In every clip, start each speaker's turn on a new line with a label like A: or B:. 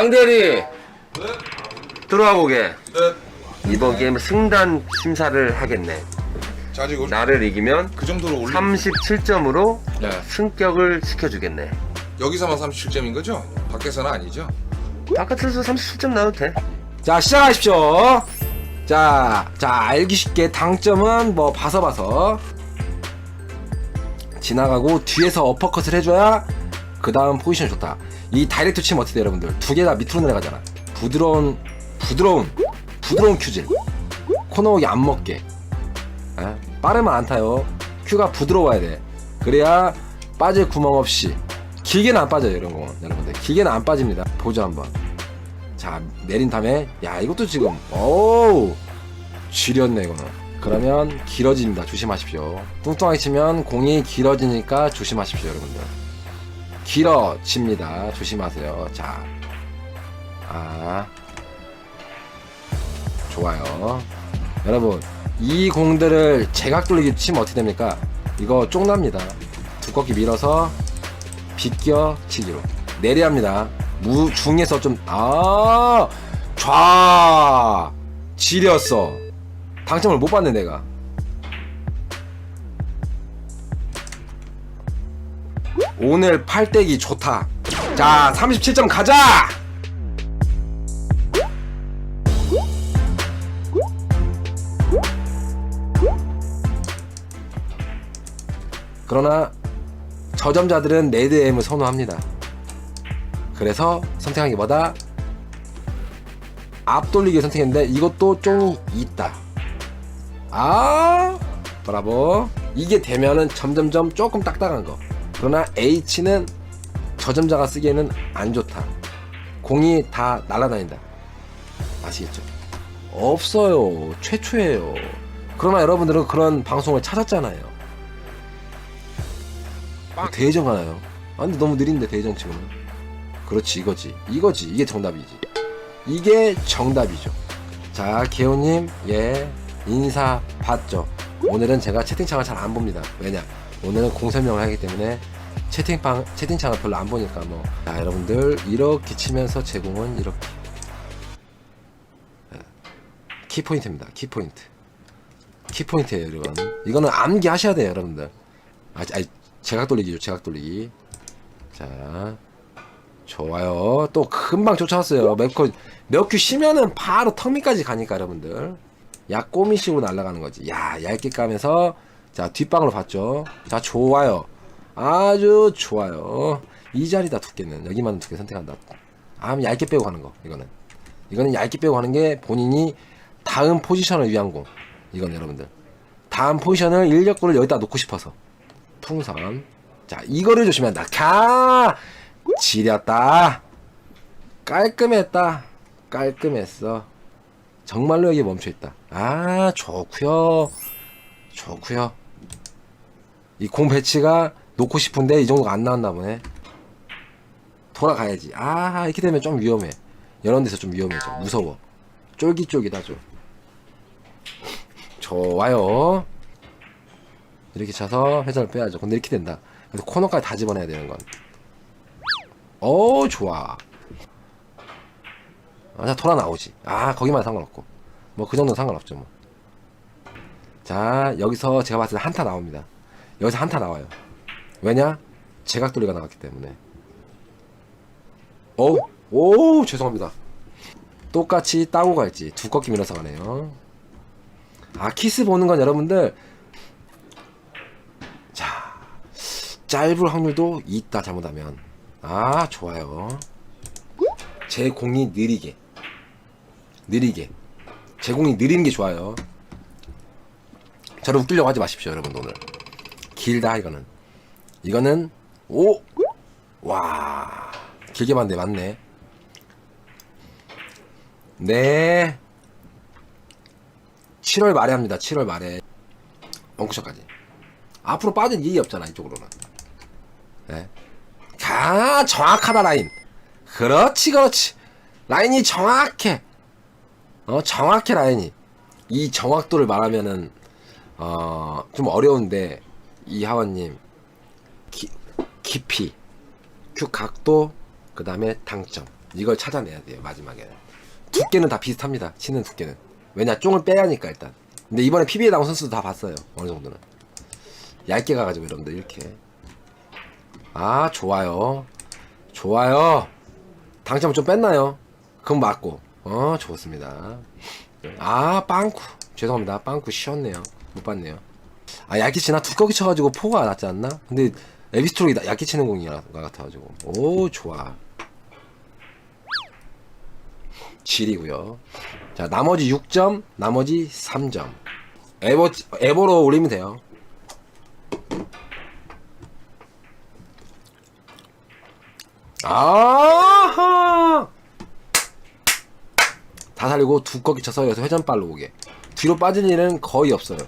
A: 장대리 들어와 보게.
B: 네.
A: 이번 게임 승단 심사를 하겠네.
B: 자 올-
A: 나를 이기면
B: 그 정도로 올리
A: 37점으로
B: 네.
A: 승격을 시켜주겠네.
B: 여기서만 37점인 거죠? 밖에서는 아니죠?
A: 바깥에서 37점 나도 돼.
C: 자 시작하십시오 자, 자 알기 쉽게 당점은 뭐 봐서 봐서 지나가고 뒤에서 어퍼컷을 해줘야 그 다음 포지션이 좋다. 이 다이렉트 치면 어떻게 돼 여러분들? 두 개 다 밑으로 내려가잖아. 부드러운 부드러운 부드러운 큐질. 코너 오기 안 먹게. 에? 빠르면 안 타요. 큐가 부드러워야 돼. 그래야 빠질 구멍 없이. 길게는 안 빠져요 이런 거. 여러분들 길게는 안 빠집니다. 보죠 한번. 자 내린 다음에 야 이것도 지금 오우 지렸네 이거는. 그러면 길어집니다. 조심하십시오. 뚱뚱하게 치면 공이 길어지니까 조심하십시오 여러분들 길어집니다. 조심하세요. 자 아. 좋아요. 여러분 이 공들을 제각 돌리기 치면 어떻게 됩니까? 이거 쪽납니다. 두껍게 밀어서 비껴 치기로. 내리합니다. 무 중에서 좀 아, 좌 지렸어. 당첨을 못 받네 내가. 오늘 팔대기 좋다. 자, 37점 가자. 그러나 저점자들은 레드엠을 선호합니다. 그래서 선택하기보다 앞돌리기 선택했는데 이것도 쫑이 있다. 아, 브라보. 이게 되면은 점점점 조금 딱딱한 거. 그러나 H는 저점자가 쓰기에는 안 좋다. 공이 다 날아다닌다. 아시겠죠? 없어요. 최초예요. 그러나 여러분들은 그런 방송을 찾았잖아요. 뭐 대회전 가나요? 아 근데 너무 느린데 대회전 치고는 그렇지 이거지 이거지 이게 정답이지 이게 정답이죠 자 개호님 예 인사 받죠 오늘은 제가 채팅창을 잘 안 봅니다 왜냐 오늘은 공설명을 하기 때문에 채팅방 채팅창을 별로 안 보니까 뭐 자 여러분들 이렇게 치면서 제공은 이렇게. 예. 키포인트입니다. 키포인트. 키포인트예요 이건 이거는 암기 하셔야 돼요 여러분들. 아, 아 제각 돌리기죠 제각 돌리기. 자 좋아요. 또 금방 쫓아왔어요. 몇큐 쉬면은 바로 턱 밑까지 가니까 여러분들. 약 꼬미식으로 날아가는 거지. 야 얇게 까면서 자 뒷방으로 봤죠 자 좋아요 아주 좋아요 이 자리다 두께는 여기만 두께 선택한다 아 얇게 빼고 가는 거 이거는 이거는 얇게 빼고 가는 게 본인이 다음 포지션을 위한 공 이건 여러분들 다음 포지션을 인력구를 여기다 놓고 싶어서 풍선. 자, 이거를 조심한다. 가! 지렸다. 깔끔했다. 깔끔했어. 정말로 여기 멈춰있다. 아, 좋구요. 좋구요. 이 공 배치가 놓고 싶은데 이 정도가 안 나왔나 보네. 돌아가야지. 아, 이렇게 되면 좀 위험해. 이런 데서 좀 위험해져. 무서워. 쫄깃쫄깃하죠. 좋아요. 이렇게 차서 회전을 빼야죠. 근데 이렇게 된다. 그래서 코너까지 다 집어내야 되는 건. 오, 좋아. 아, 자, 돌아 나오지. 아, 거기만 상관없고. 뭐, 그 정도는 상관없죠, 뭐. 자, 여기서 제가 봤을 때 한타 나옵니다. 여기서 한타 나와요. 왜냐? 제각 돌리가 나갔기 때문에. 오, 오, 죄송합니다. 똑같이 따고 갈지. 두껍게 밀어서 가네요. 아, 키스 보는 건 여러분들, 자, 짧을 확률도 있다 잘못하면. 아, 좋아요. 제 공이 느리게. 느리게. 제 공이 느리는 게 좋아요. 저를 웃기려고 하지 마십시오, 여러분 오늘. 길다 이거는. 이거는 오, 와, 길게 봤네, 맞네. 네. 7월 말에 합니다. 7월 말에 엉쿠션까지. 앞으로 빠진 이의 없잖아 이쪽으로는. 네. 가 정확하다 라인. 그렇지 그렇지. 라인이 정확해. 어 정확해 라인이. 이 정확도를 말하면은 어 좀 어려운데 이하원님 기, 깊이 큐 각도 그 다음에 당점. 이걸 찾아내야 돼요 마지막에는. 두께는 다 비슷합니다 치는 두께는. 왜냐 쫑을 빼야 하니까 일단. 근데 이번에 PB에 나온 선수도 다 봤어요 어느 정도는. 얇게 가가지고 여러분들 이렇게. 아 좋아요. 좋아요. 당점 좀 뺐나요? 그럼 맞고. 어 좋습니다. 아 빵쿠 죄송합니다. 빵쿠 쉬었네요. 못 봤네요 아 얇게 치나? 두껍게 쳐가지고 포가 낫지 않나? 근데 에비스트록이 나- 얇게 치는 공이라 같아가지고. 오 좋아. 질이고요. 자 나머지 6점 나머지 3점. 에버 에버로 올리면 돼요. 아하! 다 살리고 두껍게 쳐서 여기서 회전발로 오게. 뒤로 빠질 일은 거의 없어요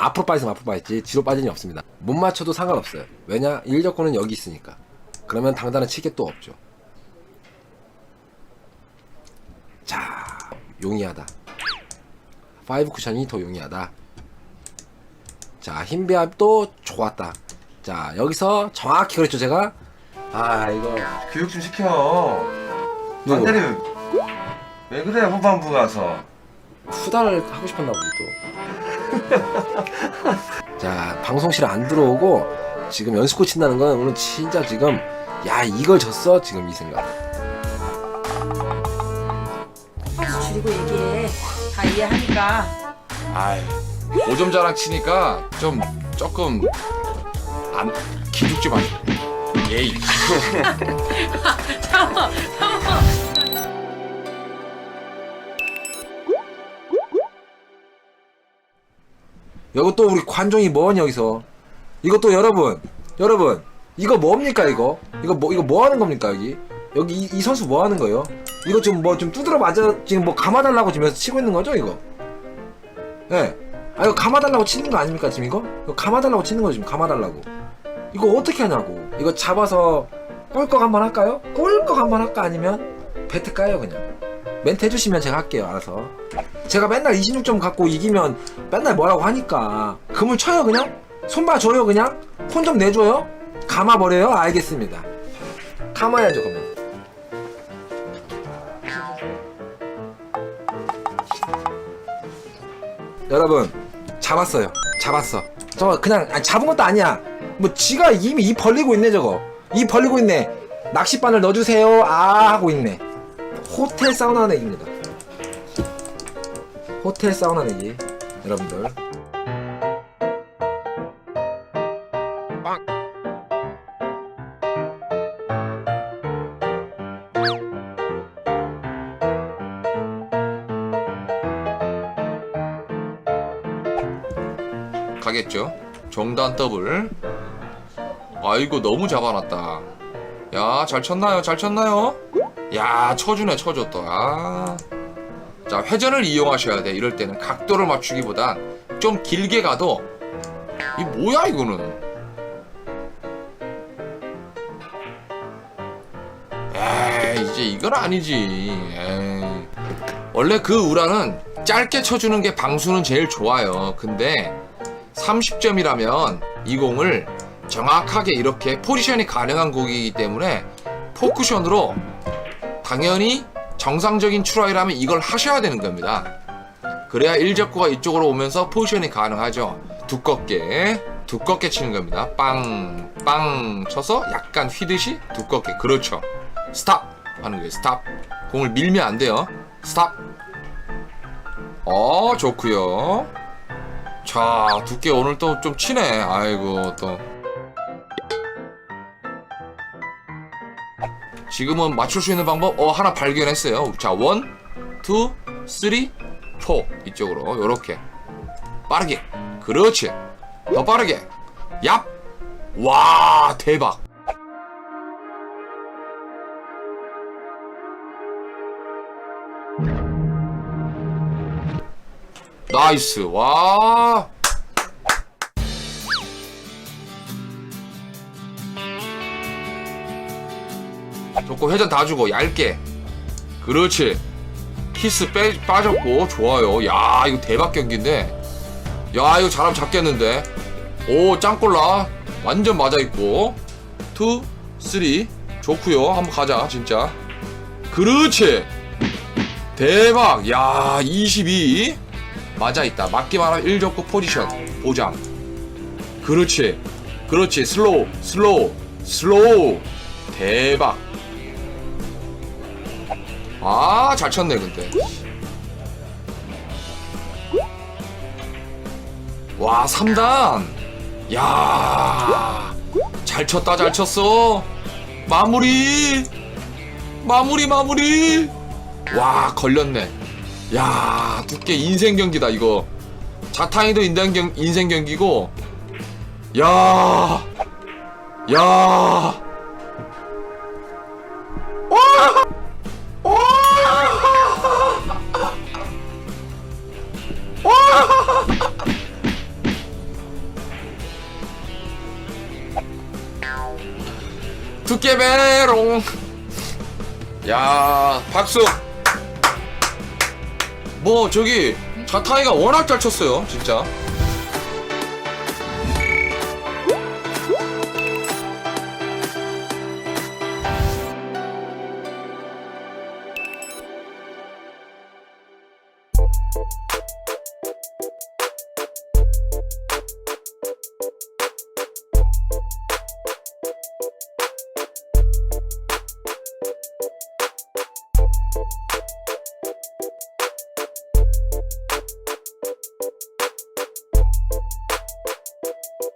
C: 앞으로 빠지면 앞으로 빠지지 뒤로 빠질 일이 없습니다. 못 맞춰도 상관없어요. 왜냐? 일적권은 여기 있으니까. 그러면 당단은 칠게또 없죠. 자 용이하다. 파이브 쿠션이 더 용이하다. 자 힘배합도 좋았다. 자 여기서 정확히 그랬죠 제가? 아 이거
A: 교육 좀 시켜.
C: 누구?
A: 반대리 왜 그래 후반부 가서.
C: 후달을 하고 싶었나 보지 또. 자 방송실 안 들어오고 지금 연습고 친다는 건 오늘 진짜 지금 야 이걸 졌어 지금 이 생각.
D: 똑바로 줄이고 얘기해. 다 이해하니까.
B: 아이 5점 자랑 치니까 좀 조금 안 기죽지 마시고 예이
D: 참어,
C: 여기 또 우리 관종이 뭐니 여기서? 이거 또 여러분 여러분 이거 뭡니까 이거? 이거 뭐 이거 뭐 하는 겁니까 여기? 여기 이, 이 선수 뭐 하는 거예요? 이거 지금 뭐 좀 두드려 맞아 지금 뭐 감아달라고 지금 치고 있는 거죠 이거? 예. 아 이거 감아달라고 치는 거 아닙니까 지금 이거? 이거 감아달라고 치는 거죠 지금 감아달라고. 이거 어떻게 하냐고. 이거 잡아서 꼴꺽 한번 할까요? 꼴꺽 한번 할까 아니면 배트 까요 그냥. 멘트 해주시면 제가 할게요 알아서. 제가 맨날 26점 갖고 이기면 맨날 뭐라고 하니까 금을 쳐요 그냥? 손 봐 줘요 그냥? 혼 좀 내줘요? 감아버려요? 알겠습니다. 감아야죠 그러면. 여러분 잡았어요 잡았어 저 그냥 아니, 잡은 것도 아니야 뭐 지가 이미 입 벌리고 있네 저거 입 벌리고 있네 낚싯바늘 넣어주세요 아 하고 있네 호텔 사우나 내기입니다. 호텔 사우나 내기 여러분들.
B: 가겠죠? 정단 더블. 아이고 너무 잡아놨다. 야 잘 쳤나요? 잘 쳤나요 야 쳐주네 쳐줘 또자 회전을 이용하셔야 돼. 이럴 때는 각도를 맞추기보단 좀 길게 가도 이 뭐야 이거는? 에이 이제 이건 아니지. 에이. 원래 그 우라는 짧게 쳐주는 게 방수는 제일 좋아요. 근데 30점이라면 이 공을 정확하게 이렇게 포지션이 가능한 공이기 때문에 포쿠션으로 당연히 정상적인 추라이라면 이걸 하셔야 되는 겁니다. 그래야 일적구가 이쪽으로 오면서 포지션이 가능하죠. 두껍게 두껍게 치는 겁니다. 빵, 빵 쳐서 약간 휘듯이 두껍게. 그렇죠. 스탑 하는 거예요. 스탑. 공을 밀면 안 돼요. 스탑. 어, 좋고요. 자, 두께 오늘 또 좀 치네. 아이고, 또. 지금은 맞출 수 있는 방법, 어, 하나 발견했어요. 자, 원, 투, 쓰리, 포. 이쪽으로, 요렇게. 빠르게. 그렇지. 더 빠르게. 얍! 와, 대박. 나이스. 와. 좋고 회전 다 주고 얇게. 그렇지. 키스 빼, 빠졌고 좋아요. 야 이거 대박 경기인데. 야 이거 잘하면 잡겠는데. 오 짱꼴라. 완전 맞아 있고. 투, 쓰리. 좋구요 한번 가자 진짜 그렇지 대박 야 22. 맞아 있다 맞기만 하면 1적구 포지션 보장 그렇지 그렇지 슬로우 슬로우 슬로우 대박 아 잘 쳤네 근데. 와 3단. 야 잘 쳤다 잘 쳤어. 마무리. 마무리 마무리. 와 걸렸네. 야 두께 인생 경기다 이거. 자탕이도 인생 경 인생 경기고. 야 야. 두께배롱. 야 박수. 뭐 저기 자타이가 워낙 잘 쳤어요 진짜.